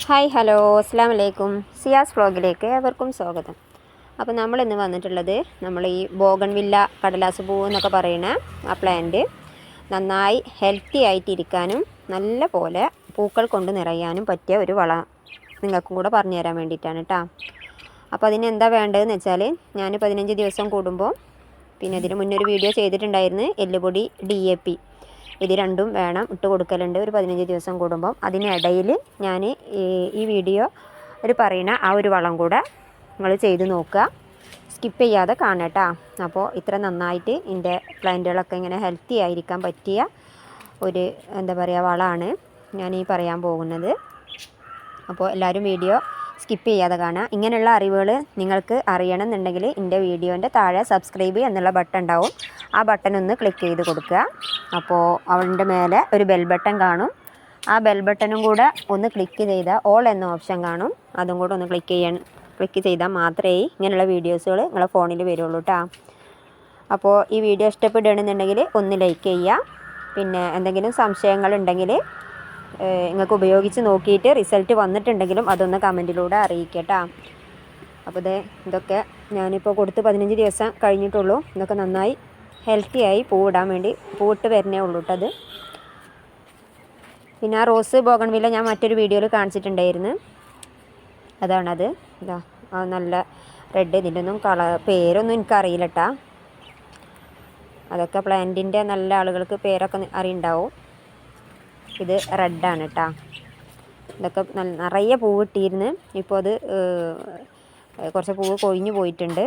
Hi hello അസ്സാം വലൈക്കും സിയാസ് വ്ളോഗിലേക്ക് അവർക്കും സ്വാഗതം. അപ്പോൾ നമ്മൾ ഇന്ന് വന്നിട്ടുള്ളത് നമ്മൾ ഈ ബോഗൺവില്ല കടലാസ് പൂവ് എന്നൊക്കെ പറയുന്ന ആ പ്ലാന്റ് നന്നായി ഹെൽത്തി ആയിട്ടിരിക്കാനും നല്ല പോലെ പൂക്കൾ കൊണ്ട് നിറയാനും പറ്റിയ ഒരു വള നിങ്ങൾക്കും കൂടെ പറഞ്ഞു തരാൻ വേണ്ടിയിട്ടാണ് കേട്ടോ അപ്പോൾ അതിന് എന്താ വേണ്ടതെന്ന് വെച്ചാൽ ഞാൻ പതിനഞ്ച് ദിവസം കൂടുമ്പോൾ പിന്നെ ഇതിന് മുന്നൊരു വീഡിയോ ചെയ്തിട്ടുണ്ടായിരുന്നു എല്ലുപൊടി ഡി എ പി ഇത് രണ്ടും വേണം ഇട്ട് കൊടുക്കലുണ്ട്. ഒരു പതിനഞ്ച് ദിവസം കൂടുമ്പം അതിനിടയിൽ ഞാൻ ഈ വീഡിയോ ഒരു പറയുന്ന ആ ഒരു വളം കൂടെ നിങ്ങൾ ചെയ്ത് നോക്കുക. സ്കിപ്പ് ചെയ്യാതെ കാണട്ടോ അപ്പോൾ ഇത്ര നന്നായിട്ട് എന്റെ പ്ലാന്റുകളൊക്കെ ഇങ്ങനെ ഹെൽത്തി ആയിരിക്കാൻ പറ്റിയ ഒരു എന്താ പറയുക വളമാണ് ഞാൻ ഈ പറയാൻ പോകുന്നത്. അപ്പോൾ എല്ലാവരും വീഡിയോ സ്കിപ്പ് ചെയ്യാതെ കാണുക. ഇങ്ങനെയുള്ള അറിവുകൾ നിങ്ങൾക്ക് അറിയണമെന്നുണ്ടെങ്കിൽ എന്റെ വീഡിയോന്റെ താഴെ സബ്സ്ക്രൈബ് എന്നുള്ള ബട്ടൺ ഉണ്ടാവും. ആ ബട്ടൺ ഒന്ന് ക്ലിക്ക് ചെയ്ത് കൊടുക്കുക. അപ്പോൾ അവളുടെ മേലെ ഒരു ബെൽ ബട്ടൺ കാണും. ആ ബെൽ ബട്ടണും കൂടെ ഒന്ന് ക്ലിക്ക് ചെയ്താൽ ഓൾ എന്ന ഓപ്ഷൻ കാണും. അതും കൂടെ ഒന്ന് ക്ലിക്ക് ചെയ്യാൻ ക്ലിക്ക് ചെയ്താൽ മാത്രമേ ഇങ്ങനെയുള്ള വീഡിയോസുകൾ നിങ്ങളെ ഫോണിൽ വരുള്ളൂ കേട്ടോ അപ്പോൾ ഈ വീഡിയോ ഇഷ്ടപ്പെടുകയാണെന്നുണ്ടെങ്കിൽ ഒന്ന് ലൈക്ക് ചെയ്യുക. പിന്നെ എന്തെങ്കിലും സംശയങ്ങളുണ്ടെങ്കിൽ നിങ്ങൾക്ക് ഉപയോഗിച്ച് നോക്കിയിട്ട് റിസൾട്ട് വന്നിട്ടുണ്ടെങ്കിലും അതൊന്ന് കമന്റിലൂടെ അറിയിക്കട്ടോ. അപ്പോൾ ഇതേ ഇതൊക്കെ ഞാനിപ്പോൾ കൊടുത്ത് പതിനഞ്ച് ദിവസം കഴിഞ്ഞിട്ടുള്ളൂ. ഇതൊക്കെ നന്നായി ഹെൽത്തി ആയി പൂവിടാൻ വേണ്ടി പൂവിട്ട് വരുന്നേ ഉള്ളൂ കേട്ടത് പിന്നെ ആ റോസ് ബോഗൺവില്ല ഞാൻ മറ്റൊരു വീഡിയോയിൽ കാണിച്ചിട്ടുണ്ടായിരുന്നു. അതാണത്. ഇതാ നല്ല റെഡ്. ഇതിന്റെ ഒന്നും കളർ പേരൊന്നും എനിക്കറിയില്ല കേട്ടാ അതൊക്കെ പ്ലാന്റിന്റെ നല്ല ആളുകൾക്ക് പേരൊക്കെ അറിയുണ്ടാവും. ഇത് റെഡാണ് കേട്ടോ ഇതൊക്കെ നല്ല നിറയെ പൂവ് കിട്ടിയിരുന്നു. ഇപ്പോൾ അത് കുറച്ച് പൂവ് കൊഴിഞ്ഞു പോയിട്ടുണ്ട്.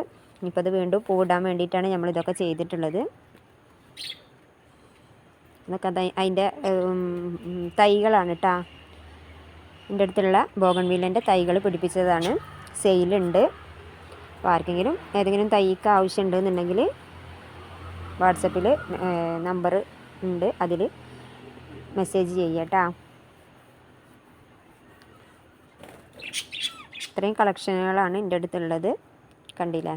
ഇപ്പോൾ അത് വീണ്ടും പൂവിടാൻ വേണ്ടിയിട്ടാണ് നമ്മൾ ഇതൊക്കെ ചെയ്തിട്ടുള്ളത്. ഇതൊക്കെ അതിന്റെ തൈകളാണ് കേട്ടോ എന്റെ അടുത്തുള്ള ബോഗൺവീലിന്റെ തൈകൾ പിടിപ്പിച്ചതാണ്. സെയിലുണ്ട്. അപ്പോൾ ആർക്കെങ്കിലും ഏതെങ്കിലും തൈക്ക് ആവശ്യമുണ്ടെന്നുണ്ടെങ്കിൽ വാട്സപ്പിൽ നമ്പർ ഉണ്ട്. അതിൽ മെസ്സേജ് ചെയ്യട്ടോ. ഇത്രയും കളക്ഷനുകളാണ് എന്റെ അടുത്തുള്ളത്. കണ്ടില്ലേ?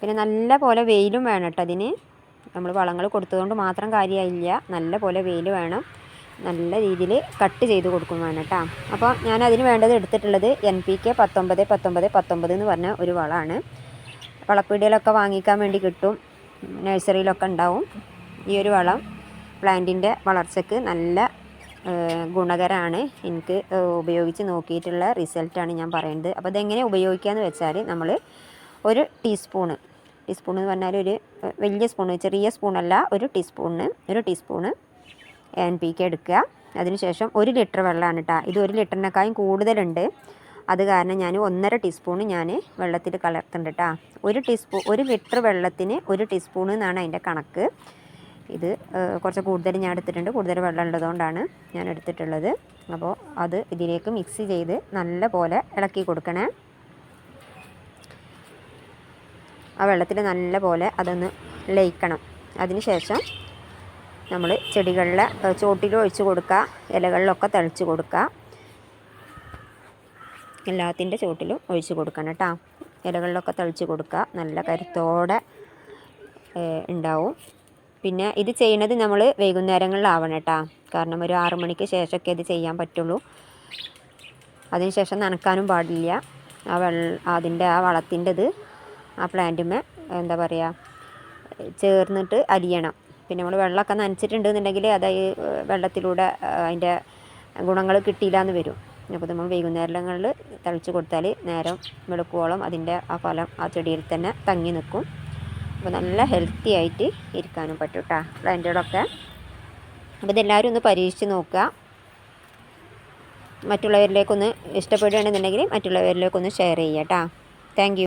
പിന്നെ നല്ല പോലെ വെയിലും വേണം കേട്ടോ അതിന്. നമ്മൾ വളങ്ങൾ കൊടുത്തതുകൊണ്ട് മാത്രം കാര്യമായില്ല നല്ല പോലെ വെയിൽ വേണം. നല്ല രീതിയിൽ കട്ട് ചെയ്ത് കൊടുക്കും വേണം കേട്ടോ അപ്പോൾ ഞാൻ അതിന് വേണ്ടത് എടുത്തിട്ടുള്ളത് എൻ പി കെ പത്തൊമ്പത് പത്തൊമ്പത് പത്തൊമ്പത് എന്ന് പറഞ്ഞ ഒരു വളമാണ്. വളപ്പീടികളൊക്കെ വാങ്ങിക്കാൻ വേണ്ടി കിട്ടും. നഴ്സറിയിലൊക്കെ ഉണ്ടാവും. ഈ ഒരു വളം പ്ലാന്റിന്റെ വളർച്ചയ്ക്ക് നല്ല ഗുണകരമാണ് എനിക്ക് ഉപയോഗിച്ച് നോക്കിയിട്ടുള്ള റിസൾട്ടാണ് ഞാൻ പറയുന്നത്. അപ്പോൾ അതെങ്ങനെ ഉപയോഗിക്കാമെന്ന് വെച്ചാൽ നമ്മൾ ഒരു ടീസ്പൂണ് ടീസ്പൂൺ എന്ന് പറഞ്ഞാൽ ഒരു വലിയ സ്പൂണ് ചെറിയ സ്പൂണല്ല ഒരു ടീസ്പൂണിന് ഒരു ടീസ്പൂണ് എൻ പി കെ എടുക്കുക. അതിനുശേഷം ഒരു ലിറ്റർ വെള്ളമാണ് കേട്ടോ ഇത് ഒരു ലിറ്ററിനേക്കാളും കൂടുതലുണ്ട്. അത് കാരണം ഞാൻ ഒന്നര ടീസ്പൂൺ ഞാൻ വെള്ളത്തിൽ കലർത്തുന്നുണ്ട് കേട്ടോ ഒരു ടീസ്പൂൺ ഒരു ലിറ്റർ വെള്ളത്തിന് ഒരു ടീസ്പൂൺ എന്നാണ് അതിന്റെ കണക്ക്. ഇത് കുറച്ച് കൂടുതൽ ഞാൻ എടുത്തിട്ടുണ്ട്. കൂടുതൽ വെള്ളം ഉള്ളതുകൊണ്ടാണ് ഞാൻ എടുത്തിട്ടുള്ളത്. അപ്പോൾ അത് ഇതിലേക്ക് മിക്സ് ചെയ്ത് നല്ല പോലെ ഇളക്കി കൊടുക്കണേ. ആ വെള്ളത്തിൽ നല്ല പോലെ അതൊന്ന് ലയിക്കണം. അതിന് ശേഷം നമ്മൾ ചെടികളിലെ ചോട്ടിലും ഒഴിച്ച് കൊടുക്കുക ഇലകളിലൊക്കെ തളിച്ച് കൊടുക്കുക. എല്ലാത്തിന്റെ ചോട്ടിലും ഒഴിച്ച് കൊടുക്കണം കേട്ടോ. ഇലകളിലൊക്കെ തളിച്ച് കൊടുക്കുക. നല്ല കരുത്തോടെ ഉണ്ടാവും. പിന്നെ ഇത് ചെയ്യുന്നത് നമ്മൾ വൈകുന്നേരങ്ങളിലാവണം കേട്ടോ കാരണം ഒരു ആറു മണിക്ക് ശേഷമൊക്കെ ഇത് ചെയ്യാൻ പറ്റുള്ളൂ. അതിനുശേഷം നനക്കാനും പാടില്ല. ആ വെള്ള അതിന്റെ ആ വളത്തിന്റെത് ആ പ്ലാന്റുമേ എന്താ പറയുക ചേർന്നിട്ട് അരിയണം. പിന്നെ നമ്മൾ വെള്ളമൊക്കെ നനച്ചിട്ടുണ്ടെന്നുണ്ടെങ്കിൽ അത് വെള്ളത്തിലൂടെ അതിന്റെ ഗുണങ്ങൾ കിട്ടിയില്ല എന്ന് വരും. അപ്പോൾ നമ്മൾ വൈകുന്നേരങ്ങളിൽ തളിച്ച് കൊടുത്താൽ നേരം വെളുക്കുവോളം അതിന്റെ ആ ഫലം ആ ചെടിയിൽ തന്നെ തങ്ങി നിൽക്കും. അപ്പോൾ നല്ല ഹെൽത്തി ആയിട്ട് ഇരിക്കാനും പറ്റും കേട്ടോ പ്ലാന്റുകളൊക്കെ അപ്പോൾ ഇതെല്ലാവരും ഒന്ന് പരീക്ഷിച്ച് നോക്കുക. മറ്റുള്ളവരിലേക്കൊന്ന് ഇഷ്ടപ്പെടുകയാണെന്നുണ്ടെങ്കിൽ മറ്റുള്ളവരിലേക്കൊന്ന് ഷെയർ ചെയ്യാം കേട്ടോ താങ്ക്